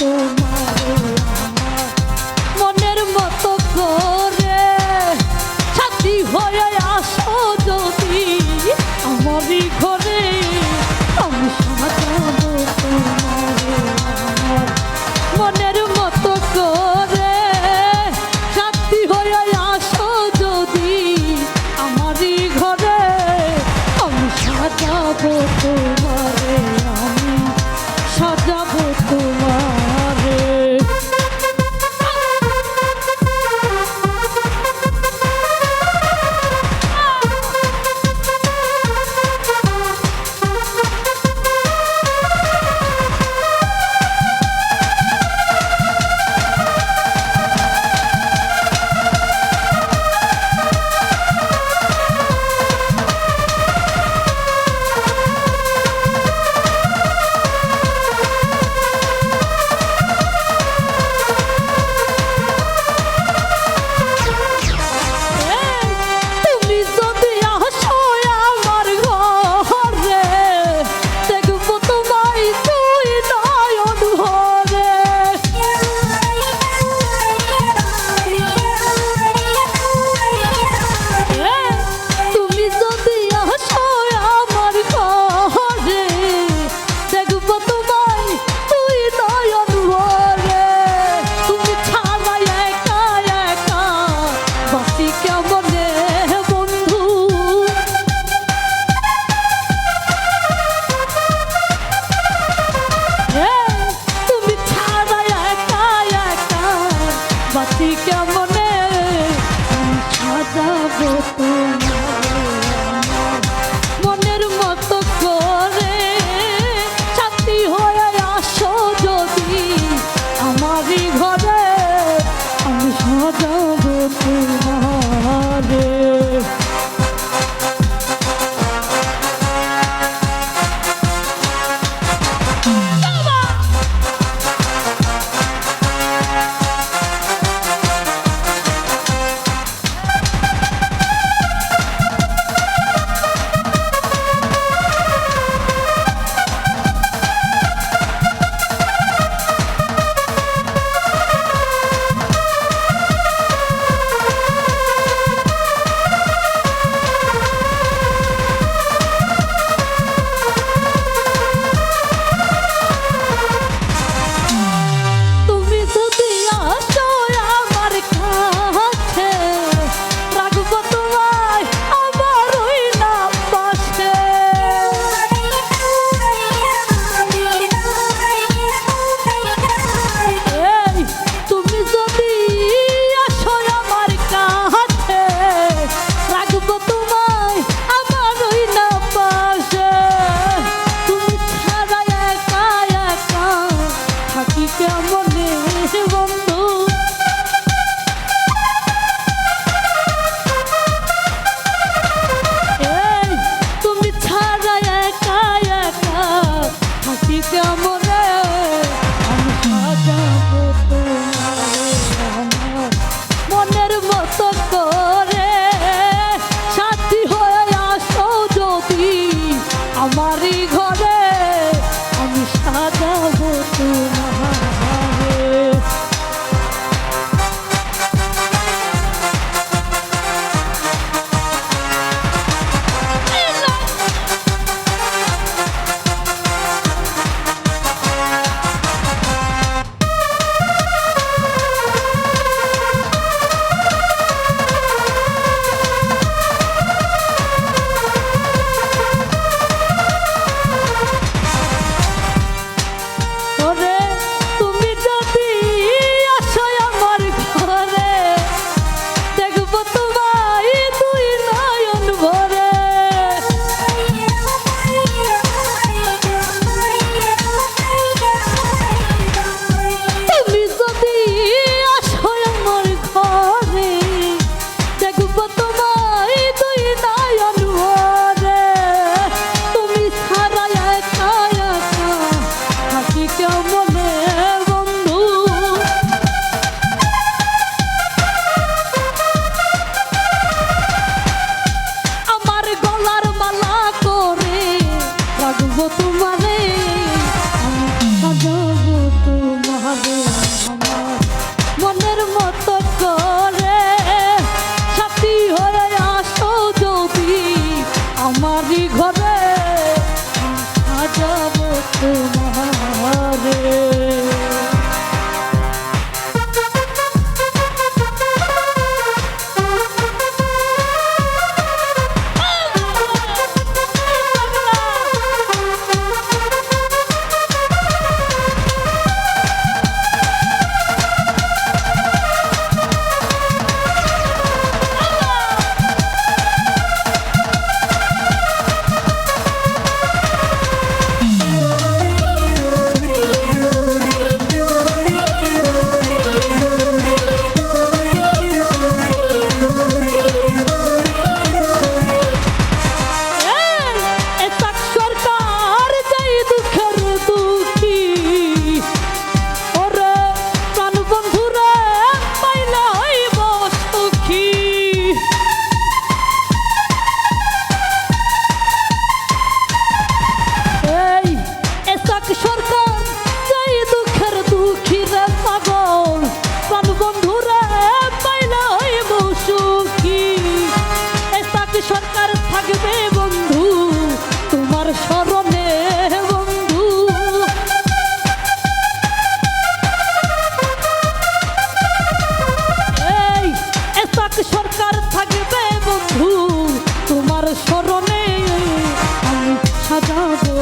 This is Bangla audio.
তোমারে she goes. কেমনে বন্ধু? তুমি ছাড়া একা একা থাকি কেমনে? আমি থাকবে বন্ধু তোমার স্মরণে বন্ধু। এসাক সরকার থাকবে বন্ধু তোমার স্মরণে আমি সাজাবো।